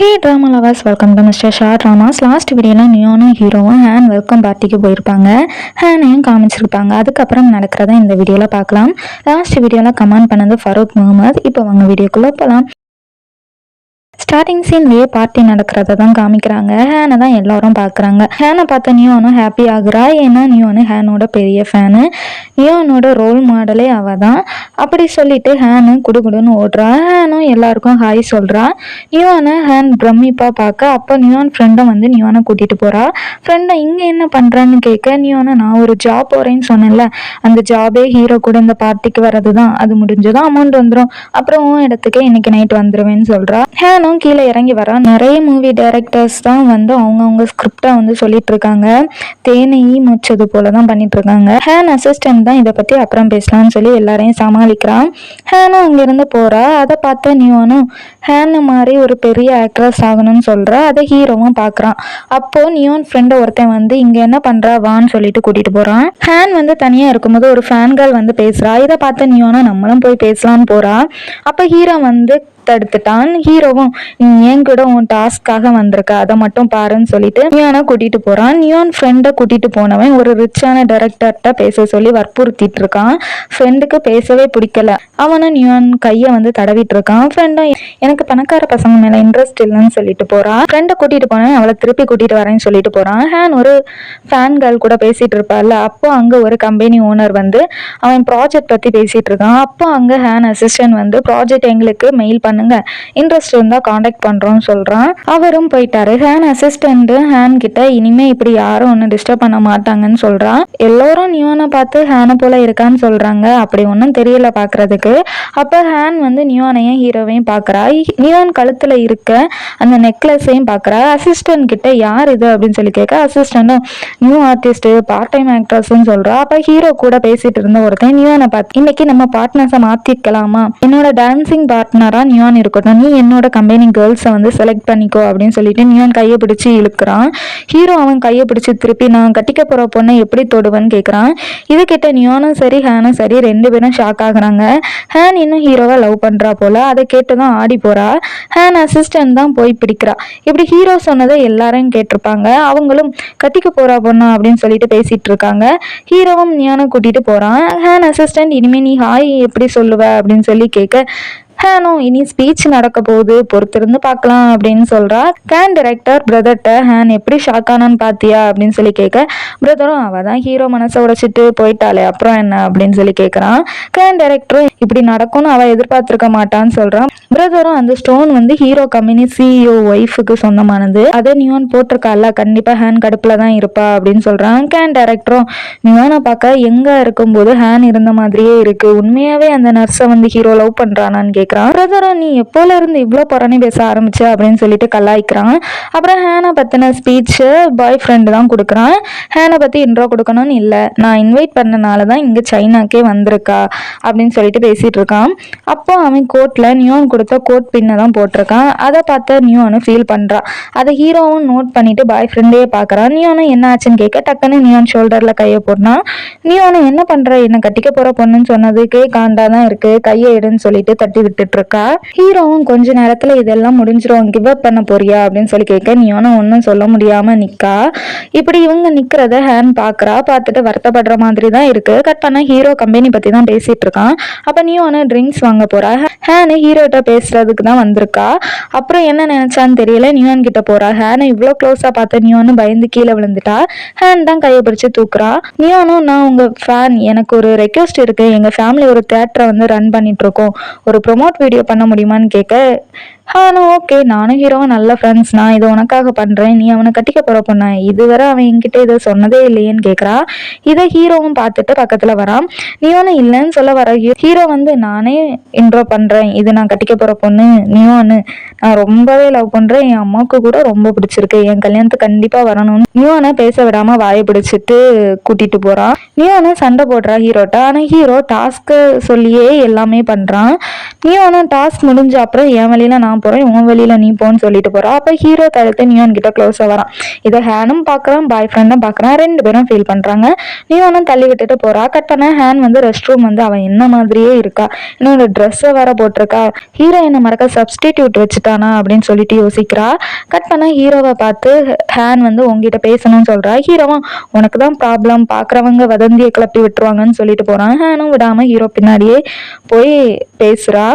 Hey drama lovers welcome to mister Shah dramas last வீடியோலாம் நியோனும் ஹீரோவும் ஹேன் வெல்கம் பார்ட்டிக்கு போயிருப்பாங்க. ஹேனையும் காமிச்சிருப்பாங்க. அதுக்கப்புறம் நடக்கிறத இந்த வீடியோவில் பார்க்கலாம். லாஸ்ட் வீடியோவில் கமெண்ட் பண்ணது ஃபரூக் முகமது இப்போ அவங்க வீடியோக்குள்ளே போகலாம் ஸ்டார்டிங் சீன்லேயே பார்ட்டி நடக்கிறத தான் காமிக்கிறாங்க. ஹேனை தான் எல்லாரும் பார்க்குறாங்க. ஹேனை பார்த்த நியோனும் ஹாப்பி ஆகுறா. ஏன்னா நியோனு ஹேனோட பெரிய ஃபேனு நியோனோட ரோல் மாடலே அவ தான். அப்படி சொல்லிட்டு ஹேனு குடுகுடுன்னு ஓடுறா. ஹேனும் எல்லாருக்கும் ஹாய் சொல்கிறா நியோனை ஹேன் பிரமிப்பாக பார்க்க அப்போ நியோன் ஃப்ரெண்டும் வந்து நியோனை கூட்டிகிட்டு போகிறா ஃப்ரெண்டை இங்கே என்ன பண்ணுறான்னு கேட்க நியோனை நான் ஒரு ஜாப் போகிறேன்னு சொன்னேன்ல. அந்த ஜாபே ஹீரோ கூட இந்த பார்ட்டிக்கு வர்றது தான் அது முடிஞ்சதும் அமௌண்ட் வந்துடும் அப்புறம் உன் இடத்துக்கே இன்னைக்கு நைட் வந்துடுவேன்னு சொல்கிறா ஹேனும் கீழே இறங்கி வரா. நிறைய மூவி டைரக்டர்ஸ் தான் வந்து அவங்கவுங்க ஸ்கிரிப்டை வந்து சொல்லிட்டு இருக்காங்க தேனை மூச்சது போல தான் பண்ணிட்டு இருக்காங்க ஹேன் அசிஸ்டன்ட் தான் இதை பற்றி அப்புறம் பேசலாம்னு சொல்லி எல்லாரையும் சமாளிக்கிறான். ஹேனும் அங்கேருந்து போகிறா அதை பார்த்த நியோனும் ஹேன் மாதிரி ஒரு பெரிய ஆக்ட்ரஸ் ஆகணும்னு சொல்கிறா அதை ஹீரோவும் பார்க்குறான். அப்போது நியோன் ஃப்ரெண்டை ஒருத்தன் வந்து இங்கே என்ன பண்ணுறா வான்னு சொல்லிட்டு கூட்டிகிட்டு போகிறான் ஹேன் வந்து தனியாக இருக்கும்போது ஒரு ஃபேன் கேர்ள் வந்து பேசுகிறா இதை பார்த்த நியோனா நம்மளும் போய் பேசலான்னு போகிறா அப்போ ஹீரோ வந்து தடுத்துட்டான். ஹீரோவும் நீ ஏன் கூட உன் டாஸ்க்காக வந்திருக்க? அதை மட்டும் பாருன்னு சொல்லிட்டு நியானை கூட்டிட்டு போறான். நியான் ஃப்ரெண்டை கூட்டிட்டு போனவன் ஒரு ரிச்சான டைரக்டர்கிட்ட பேச சொல்லி வற்புறுத்திட்டு இருக்கான். ஃப்ரெண்டுக்கு பேசவே பிடிக்கல. அவனும் நியான் கையை வந்து தடவிட்டு இருக்கான். ஃப்ரெண்டும் எனக்கு பணக்கார பசங்க மேல இன்ட்ரெஸ்ட் இல்லைன்னு சொல்லிட்டு போறான் ஃப்ரெண்டை கூட்டிட்டு போனவன் அவளை திருப்பி கூட்டிட்டு வரேன்னு சொல்லிட்டு போறான். ஹேன் ஒரு ஃபேன் கேர்ள் கூட பேசிட்டு இருப்பாள் அப்போ அங்க ஒரு கம்பெனி ஓனர் வந்து அவன் ப்ராஜெக்ட் பத்தி பேசிட்டு இருக்கான். அப்போ அங்க ஹேன் அசிஸ்டன்ட் வந்து ப்ராஜெக்ட் எங்களுக்கு மெயில் பண்ணுங்க. இன்ட்ரெஸ்ட் இருந்தால் காண்டாக்ட் பண்ணுறோன்னு சொல்கிறான் அவரும் போயிட்டாரு. ஹேன் அசிஸ்டண்ட்டு ஹேன் கிட்ட இனிமே இப்படி யாரும் ஒன்றும் டிஸ்டர்ப் பண்ண மாட்டாங்கன்னு சொல்கிறான் எல்லோரும் நியோனை பார்த்து ஹேனை போல இருக்கான்னு சொல்கிறாங்க அப்படி ஒன்றும் தெரியல பாக்குறதுக்கு. அப்போ ஹேன் வந்து நியோனையும் ஹீரோவையும் பார்க்குறா நியோன் கழுத்தில் இருக்க அந்த நெக்லஸையும் பார்க்குறா அசிஸ்டன்ட் கிட்ட யார் இது அப்படின்னு சொல்லி கேட்க அசிஸ்டண்ட்டும் நியூ ஆர்டிஸ்ட் பார்ட் டைம் ஆக்ட்ரஸ்ன்னு சொல்கிறா அப்போ ஹீரோ கூட பேசிட்டு இருந்த ஒருத்தன் நியோனை பார்த்து இன்னைக்கு நம்ம பார்ட்னர்ஸை மாற்றிக்கலாமா என்னோட டான்சிங் பார்ட்னராக நியான் இருக்கட்டும். நீ என்னோட கம்பெனி கேர்ள்ஸை வந்து செலக்ட் பண்ணிக்கோ அப்படின்னு சொல்லிட்டு நியான் கையை பிடிச்சி இழுக்கிறான். ஹீரோ அவன் கையை பிடிச்சி திருப்பி நான் கட்டிக்க போகிற பொண்ணை எப்படி தொடுவேன்னு கேட்குறான் இது கிட்ட நியானும் சரி ஹேனும் சரி ரெண்டு பேரும் ஷாக் ஆகுறாங்க. ஹேன் இன்னும் ஹீரோவை லவ் பண்ணுறா போல. அதை கேட்டு தான் ஆடி போகிறா ஹேன் அசிஸ்டன்ட் தான் போய் பிடிக்கிறா. இப்படி ஹீரோ சொன்னதை எல்லாரும் கேட்டிருப்பாங்க. அவங்களும் கட்டிக்க போறா பொண்ணா அப்படின்னு சொல்லிட்டு பேசிட்டு இருக்காங்க. ஹீரோவும் நியானும் கூட்டிட்டு போறான். ஹேன் அசிஸ்டன்ட் இனிமே நீ ஹாய் எப்படி சொல்லுவ அப்படின்னு சொல்லி கேட்க ஹேனோ இனி ஸ்பீச் நடக்க போகுது. பொறுத்திருந்து பார்க்கலாம் அப்படின்னு சொல்றா. கேன் டைரக்டர் பிரதர்கிட்ட ஹேன் எப்படி ஷாக் ஆனான்னு பாத்தியா? அப்படின்னு சொல்லி கேட்க பிரதரும் அவ தான் ஹீரோ மனசை உடைச்சிட்டு போயிட்டாளே. அப்புறம் என்ன? அப்படின்னு சொல்லி கேட்குறான். கேன் டைரக்டரும் இப்படி நடக்கும்னு அவ எதிர்பார்த்திருக்க மாட்டான்னு சொல்றான். பிரதரும் அந்த ஸ்டோன் வந்து ஹீரோ கம்பெனி சிஇஓ ஒய்ஃபுக்கு சொந்தமானது. அதை நியோன் போட்டிருக்கால கண்டிப்பா ஹேன் கடுப்புல தான் இருப்பா அப்படின்னு சொல்றான். கேன் டைரக்டரும் நியோனை பார்க்க எங்க இருக்கும்போது ஹேன் இருந்த மாதிரியே இருக்கு. உண்மையாவே அந்த நர்ஸை வந்து ஹீரோ லவ் பண்றானான்னு கேட்குறான் பிரதரும் நீ எப்போல இருந்து இவ்வளோ புறணி பேச ஆரம்பிச்ச? அப்படின்னு சொல்லிட்டு கலாய்க்கிறான். அப்புறம் ஹேனை பற்றின ஸ்பீச்சு பாய் ஃப்ரெண்டு தான் கொடுக்குறான். ஹேனை பற்றி இன்ட்ரோ கொடுக்கணும்னு இல்லை. நான் இன்வைட் பண்ணனால தான் இங்கே சைனாக்கே வந்திருக்கா அப்படின்னு சொல்லிட்டு பேசிகிட்டு இருக்கான் அப்போ அவன் கோட்டில் நியோன் கொடுத்த கோட் பின்னை தான் போட்டிருக்கான். அதை பார்த்து நியோனு ஃபீல் பண்ணுறான் அதை ஹீரோவும் நோட் பண்ணிட்டு பாய் ஃப்ரெண்டே பார்க்குறான் நியோனும் என்ன ஆச்சுன்னு கேட்க டக்குன்னு நியோன் ஷோல்டரில் கையை போட்டான் நியோனு என்ன பண்ணுற என்னை கட்டிக்க போகிற பொண்ணுன்னு சொன்னதுக்கே காண்டா தான் இருக்குது கையை எடுன்னு சொல்லிட்டு தட்டி விட்டு கேட்டுட்டு இருக்கா ஹீரோவும் கொஞ்ச நேரத்துல இதெல்லாம் முடிஞ்சிரும். கிவ் அப் பண்ண போறியா? அப்படின்னு சொல்லி கேட்க நியோனும் ஒன்றும் சொல்ல முடியாம நிக்கா. இப்படி இவங்க நிக்கிறத ஹேன் பாக்குறா. பார்த்துட்டு வருத்தப்படுற மாதிரி தான் இருக்கு. கட் பண்ண ஹீரோ கம்பெனி பத்தி தான் பேசிட்டு இருக்கான் அப்ப நியோனு ட்ரிங்க்ஸ் வாங்க போறா. ஹேனு ஹீரோட்ட பேசுறதுக்கு தான் வந்திருக்கா. அப்புறம் என்ன நினைச்சான்னு தெரியல. நியோன் கிட்ட போறா. ஹேனை இவ்வளோ க்ளோஸா பார்த்த நியோனு பயந்து கீழே விழுந்துட்டா. ஹேன் தான் கையை பிடிச்சு தூக்குறா. நியோனும் நான் உங்க ஃபேன் எனக்கு ஒரு ரெக்வஸ்ட் இருக்கு. எங்க ஃபேமிலி ஒரு தேட்டரை வந்து ரன் பண்ணிட்டு இருக்கோம் ஒரு ஷார்ட் வீடியோ பண்ண முடியுமான்னு கேட்க ஆனா ஓகே நானும் ஹீரோவும் நல்ல ஃப்ரெண்ட்ஸ் நான் இதை உனக்காக பண்றேன். நீ அவனை கட்டிக்க போற பொண்ணு? இதுவரை அவன் என்கிட்ட இதை சொன்னதே இல்லையேன்னு கேட்குறா இதை ஹீரோவும் பார்த்துட்டு பக்கத்தில் வரான். நீ நீயோன்னு இல்லைன்னு சொல்ல வர. ஹீரோ வந்து நானே இன்ட்ரோ பண்றேன். இது நான் கட்டிக்க போற பொண்ணு. நியோன்னு நான் ரொம்பவே லவ் பண்ணுறேன் என் அம்மாவுக்கு கூட ரொம்ப பிடிச்சிருக்கு. என் கல்யாணத்துக்கு கண்டிப்பாக வரணும்னு. நியோனை பேச விடாம வாயை பிடிச்சிட்டு கூட்டிட்டு போறான் நியோனு சண்டை போடுறா ஹீரோட்ட ஆனால் ஹீரோ டாஸ்க்கு சொல்லியே எல்லாமே பண்றான். நியோனும் டாஸ்க் முடிஞ்ச அப்புறம் என் வழியில நான் நான் போகிறேன் உன் வெளியில் நீ போன்னு சொல்லிட்டு போகிறா அப்போ ஹீரோ தடுத்து நியோன் கிட்ட க்ளோஸாக வரான். இதை ஹேனும் பார்க்குறான் பாய் ஃப்ரெண்டும் பார்க்குறான். ரெண்டு பேரும் ஃபீல் பண்ணுறாங்க நியோனும் தள்ளி விட்டுட்டு போகிறா கட் பண்ண ஹேன் வந்து ரெஸ்ட் ரூம் வந்து அவன் என்ன மாதிரியே இருக்கா. இன்னொரு ட்ரெஸ்ஸை வேற போட்டிருக்கா. ஹீரோ என்ன மறக்க சப்ஸ்டிடியூட் வச்சுட்டானா அப்படின்னு சொல்லிட்டு யோசிக்கிறா. கட் பண்ண ஹீரோவை பார்த்து ஹேன் வந்து உங்ககிட்ட பேசணும்னு சொல்கிறா ஹீரோவும் உனக்கு தான் ப்ராப்ளம் பார்க்குறவங்க வதந்தியை கிளப்பி விட்டுருவாங்கன்னு சொல்லிட்டு போகிறான் ஹேனும் விடாமல் ஹீரோ பின்னாடியே போய் பேசுகிறா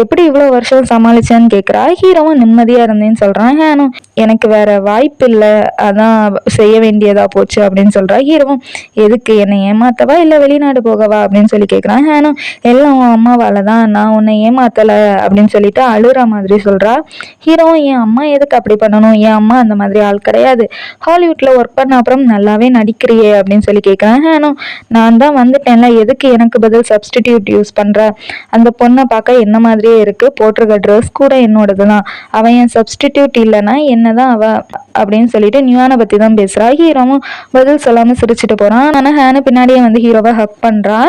எப்படி இவ்வளோ வருஷம் சமாளிச்சேன்னு கேட்குறா ஹீரோவும் நிம்மதியாக இருந்தேன்னு சொல்கிறான் ஹேனும் எனக்கு வேற வாய்ப்பு இல்லை அதான் செய்ய வேண்டியதாக போச்சு அப்படின்னு சொல்கிறா ஹீரோவும். எதுக்கு என்னை ஏமாத்தவா இல்லை வெளிநாடு போகவா? அப்படின்னு சொல்லி கேட்குறான் ஹேனும் எல்லாம் உன் அம்மாவால் தான் நான் உன்னை ஏமாத்தலை அப்படின்னு சொல்லிட்டு அழுகிற மாதிரி சொல்கிறா ஹீரோவும் என் அம்மா எதுக்கு அப்படி பண்ணணும்? என் அம்மா அந்த மாதிரி ஆள் கிடையாது. ஹாலிவுட்டில் ஒர்க் பண்ண அப்புறம் நல்லாவே நடிக்கிறியே அப்படின்னு சொல்லி கேட்குறான் ஹேனும் நான் தான் வந்துட்டேன்ல எதுக்கு எனக்கு பதில் சப்ஸ்டிடியூட் யூஸ் பண்ணுற அந்த பொண்ணை பார்க்க என்ன மாதிரியே இருக்குது போட்டிருக்க ட்ரெஸ் கூட என்னோடது தான் அவன் என் சப்ஸ்டிடியூட் இல்லைன்னா என்னதான் அவ அப்படின்னு சொல்லிட்டு நியூயானை பற்றி தான் பேசுகிறா ஹீரோவும் பதில் சொல்லாமல் சிரிச்சிட்டு போகிறான் ஆனால் ஹேனு பின்னாடியே வந்து ஹீரோவை ஹக் பண்ணுறா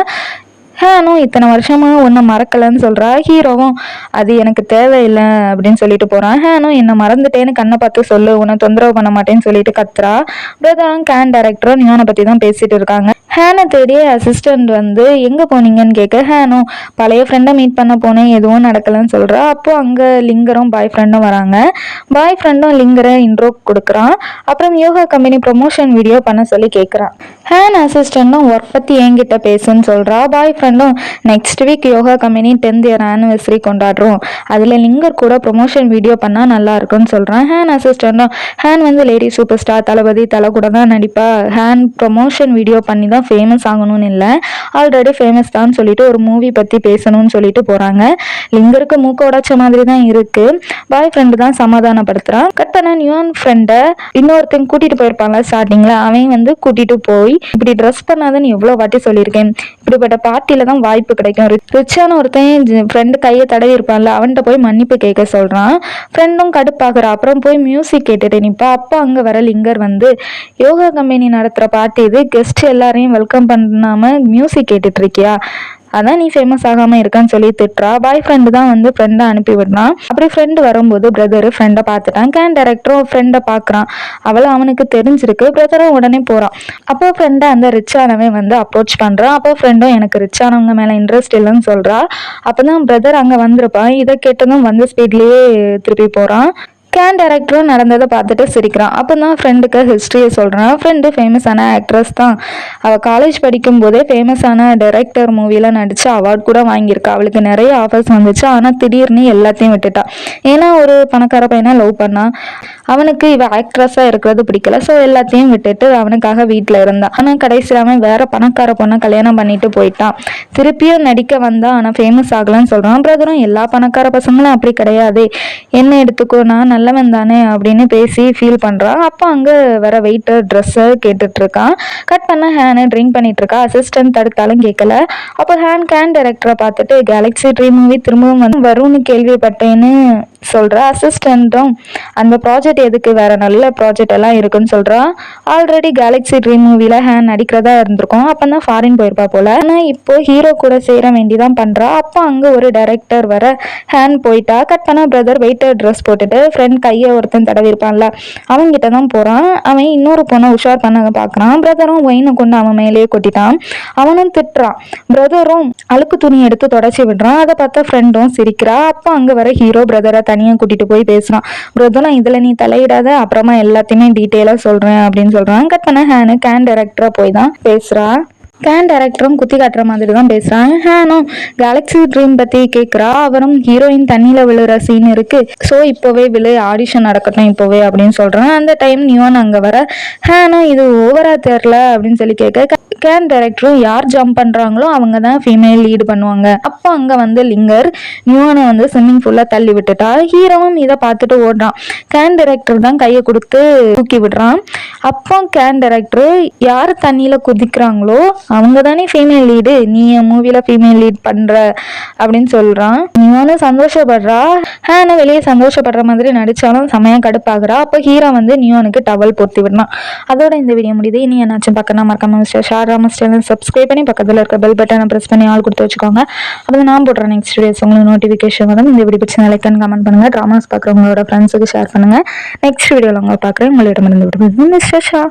ஹேனும் இத்தனை வருஷமா ஒன்றும் மறக்கலைன்னு சொல்கிறா ஹீரோவும் அது எனக்கு தேவையில்லை அப்படின்னு சொல்லிட்டு போகிறான் ஹேனும் என்னை மறந்துட்டேன்னு கண்ணை பார்த்து சொல்லு. உன்னை தொந்தரவு பண்ண மாட்டேன்னு சொல்லிட்டு கத்துறா. பிரதரும் கேன் டேரக்டரும் நியானை பற்றி தான் பேசிட்டு இருக்காங்க. ஹேனை தேடி அசிஸ்டண்ட் வந்து எங்கே போனீங்கன்னு கேட்க ஹேனும் பழைய ஃப்ரெண்டை மீட் பண்ண போனேன் எதுவும் நடக்கலைன்னு சொல்கிறா அப்போது அங்கே லிங்கரும் பாய் ஃப்ரெண்டும் வராங்க. பாய் ஃப்ரெண்டும் லிங்கரை இன்ட்ரோ கொடுக்குறான். அப்புறம் யோகா கம்பெனி ப்ரொமோஷன் வீடியோ பண்ண சொல்லி கேட்குறான் ஹேன் அசிஸ்டண்ட்டும் ஒர்க் பற்றி என்கிட்ட பேசுன்னு சொல்கிறா பாய் ஃப்ரெண்டும் next week yoga company tenth year anniversary கொண்டாடுறோம். அதில் லிங்கர் கூட ப்ரொமோஷன் வீடியோ பண்ணால் நல்லா இருக்கும்னு சொல்கிறான் ஹேன் அசிஸ்டண்ட்டும் ஹேன் வந்து லேடி சூப்பர் ஸ்டார் தளபதி தலை கூட தான் நடிப்பா. ஹேன் ப்ரொமோஷன் வீடியோ பண்ணி தான் ஃபேமஸ் ஆகணும்னு இல்லை. ஆல்ரெடி ஃபேமஸ் தான் சொல்லிட்டு ஒரு மூவி பற்றி பேசணும்னு சொல்லிட்டு போகிறாங்க லிங்கருக்கு மூக்க உடைச்ச மாதிரி தான் இருக்கு. பாய் ஃப்ரெண்டு தான் சமாதானப்படுத்துறான். கட் பண்ண நியூன் ஃப்ரெண்டை இன்னொருத்தன் கூட்டிட்டு போயிருப்பாங்க ஸ்டார்டிங்ல அவன் வந்து கூட்டிட்டு போய் இப்படி ட்ரெஸ் பண்ணாதன்னு எவ்வளோ வாட்டி சொல்லியிருக்கேன். இப்படிப்பட்ட பார்ட்டியில தான் வாய்ப்பு கிடைக்கும். ரிச்சான ஒருத்தன் ஃப்ரெண்டு கையை தடவி இருப்பான்ல அவன்கிட்ட போய் மன்னிப்பு கேட்க சொல்றான். ஃப்ரெண்டும் கடுப்பாகிற. அப்புறம் போய் மியூசிக் கேட்டுட்டு இப்போ அப்போ அங்க வர லிங்கர் வந்து யோகா கம்பெனி நடத்துற பார்ட்டி இது. கெஸ்ட் எல்லாரையும் வெல்கம் பண்ணாம மியூசிக் கேட்டுட்டு இருக்கியா அதான் நீ ஃபேமஸ் ஆகாம இருக்கான்னு சொல்லி திட்டுறா. பாய் ஃப்ரெண்டு தான் வந்து ஃப்ரெண்டை அனுப்பி விடுறான் அப்படி ஃப்ரெண்டு வரும்போது பிரதரு ஃப்ரெண்டை பார்த்துட்டான். கேன் டேரக்டரும் ஃப்ரெண்டை பார்க்குறான். அவளை அவனுக்கு தெரிஞ்சிருக்கு. பிரதரும் உடனே போகிறான் அப்போ ஃப்ரெண்டை அந்த ரிச்சானவன் வந்து அப்ரோச் பண்ணுறான் அப்போ ஃப்ரெண்டும் எனக்கு ரிச்சானவங்க மேலே இன்ட்ரெஸ்ட் இல்லைன்னு சொல்கிறா அப்போ தான் பிரதர் அங்கே வந்திருப்பான். இதை கேட்டதும் வந்து ஸ்பீட்லேயே திருப்பி போகிறான் கேன் டேரக்டரும் நடந்ததை பார்த்துட்டு சிரிக்கிறான். அப்போ தான் ஃப்ரெண்டுக்கு ஹிஸ்ட்ரியை சொல்கிறான் ஃப்ரெண்டு ஃபேமஸான ஆக்ட்ரஸ் தான். அவள் காலேஜ் படிக்கும் போதே ஃபேமஸான டைரக்டர் மூவியில் நடித்து அவார்ட் கூட வாங்கியிருக்கா. அவளுக்கு நிறைய ஆஃபர்ஸ் வந்துச்சு. ஆனால் திடீர்னு எல்லாத்தையும் விட்டுட்டா. ஏன்னா ஒரு பணக்கார பையனை லவ் பண்ணா. அவனுக்கு இவ ஆக்ட்ரஸாக இருக்கிறது பிடிக்கல. ஸோ எல்லாத்தையும் விட்டுட்டு அவனுக்காக வீட்டில் இருந்தான் ஆனால் கடைசியில் அவன் வேற பணக்கார பொண்ணை கல்யாணம் பண்ணிட்டு போயிட்டான். திருப்பியும் நடிக்க வந்தான் ஆனால் ஃபேமஸ் ஆகலன்னு சொல்கிறான் பிரதரும் எல்லா பணக்கார பசங்களும் அப்படி கிடையாது. என்ன எடுத்துக்கோ நான் நல்லவன் தானே அப்படின்னு பேசி ஃபீல் பண்ணுறான் அப்போ அங்கே வர வெயிட்டர் ட்ரெஸ்ஸை கேட்டுட்டு இருக்கான் கட் பண்ண ஹேனு ட்ரிங்க் பண்ணிட்டு இருக்கா அசிஸ்டன்ட் தடுத்தாலும் கேட்கல அப்போ ஹேன் கேன் டைரக்டரை பார்த்துட்டு கேலக்ஸி ட்ரீம் மூவி திரும்பவும் வந்து வரும்னு கேள்விப்பட்டேன்னு சொல்கிறா அசிஸ்டண்ட்டும் அந்த ப்ராஜெக்ட் எதுக்கு? வேறு நல்ல ப்ராஜெக்ட் எல்லாம் இருக்குன்னு சொல்கிறா ஆல்ரெடி கேலக்ஸி ட்ரீம் மூவியில் ஹேன் நடிக்கிறதா இருந்திருக்கும். அப்போ தான் ஃபாரின் போயிருப்பா போல். ஆனால் இப்போ ஹீரோ கூட சேர வேண்டிதான் பண்ணுறா அப்போ அங்கே ஒரு டைரக்டர் வர ஹேன் போயிட்டா. கட் பண்ண பிரதர் வெயிட்டர் ட்ரெஸ் போட்டுட்டு ஃப்ரெண்ட் கையை ஒருத்தன் தடவி இருப்பான்ல அவன்கிட்ட தான் போகிறான் அவன் இன்னொரு பொண்ணை உஷார் பண்ண பார்க்குறான் பிரதரும் ஒயினை கொண்டு அவன் மேலேயே கொட்டிட்டான். அவனும் திட்டுறான். பிரதரும் அழுக்கு துணி எடுத்து தொடச்சி விடுறான். அதை பார்த்தா ஃப்ரெண்டும் சிரிக்கிறா. அப்போ அங்கே வர ஹீரோ பிரதரை தனியாக கூட்டிட்டு போய் பேசுறான். பிரதரும் இதில் நீ தலையிடாத. அப்புறமா எல்லாத்தையுமே டீட்டெயிலாக சொல்கிறேன் அப்படின்னு சொல்கிறான் கட் பண்ண ஹேனு கேன் டேரக்டராக போய் தான் பேசுகிறா கேன் டைரக்டரும் குத்தி காட்டுற மாதிரி தான் பேசுகிறான் ஹேனும் கேலக்ஸி ட்ரீம் பற்றி கேட்குறா அவரும் ஹீரோயின் தண்ணியில் விழுற சீன் இருக்கு. ஸோ இப்போவே விழு ஆடிஷன் நடக்கட்டும் இப்போவே அப்படின்னு சொல்கிறான் அந்த டைம் நியோன் அங்கே வர ஹேனும் இது ஓவரா தெரில அப்படின்னு சொல்லி கேட்க கேன் டைரக்டரும் யார் ஜம்ப் பண்ணுறாங்களோ அவங்க தான் ஃபீமேல் லீடு பண்ணுவாங்க. அப்போ அங்கே வந்து லிங்கர் நியூவானை வந்து ஸ்விம்மிங் ஃபுல்லாக தள்ளி விட்டுட்டா. ஹீரோவும் இதை பார்த்துட்டு ஓடுறான். கேன் டைரக்டர் தான் கையை கொடுத்து தூக்கி விடுறான். அப்போ கேன் டைரக்டர் யார் தண்ணியில் குதிக்கிறாங்களோ அவங்க தானே ஃபீமேல் லீடு நீ என் மூவியில் ஃபீமேல் லீட் பண்ணுற அப்படின்னு சொல்கிறான் நியோனும் சந்தோஷப்படுறா. ஹேனு வெளியே சந்தோஷப்படுற மாதிரி நடித்தாலும் செமையாக கடுப்பாகிறா. அப்போ ஹீரோ வந்து நியூவானுக்கு டவல் பொருத்தி விடுறான். அதோட இந்த வீடியோ முடியுது. இனி என்னாச்சும் பக்கம் மறக்காம ஷார் ட்ராமாஸ் சேனல் சப்ஸ்கிரைப் பண்ணி பக்கத்தில் இருக்க பெல் பட்டனை ப்ரெஸ் பண்ணி ஆள் கொடுத்து வச்சுக்கோங்க. அப்போ நான் போடுற நெக்ஸ்ட் வீடியோஸ் உங்களுக்கு நோட்டிஃபிகேஷன் வரும். இந்த வீடியோ பிடிச்சி லைக் அண்ட் கமெண்ட் பண்ணுங்கள் ட்ராமாஸ் பார்க்குறவங்களோட ஃப்ரெண்ட்ஸுக்கு ஷேர் பண்ணுங்கள் நெக்ஸ்ட் வீடியோவில் உங்களை பார்க்குறேன். உங்களிடமிருந்து விடுவது மிஸ்டர் ஷா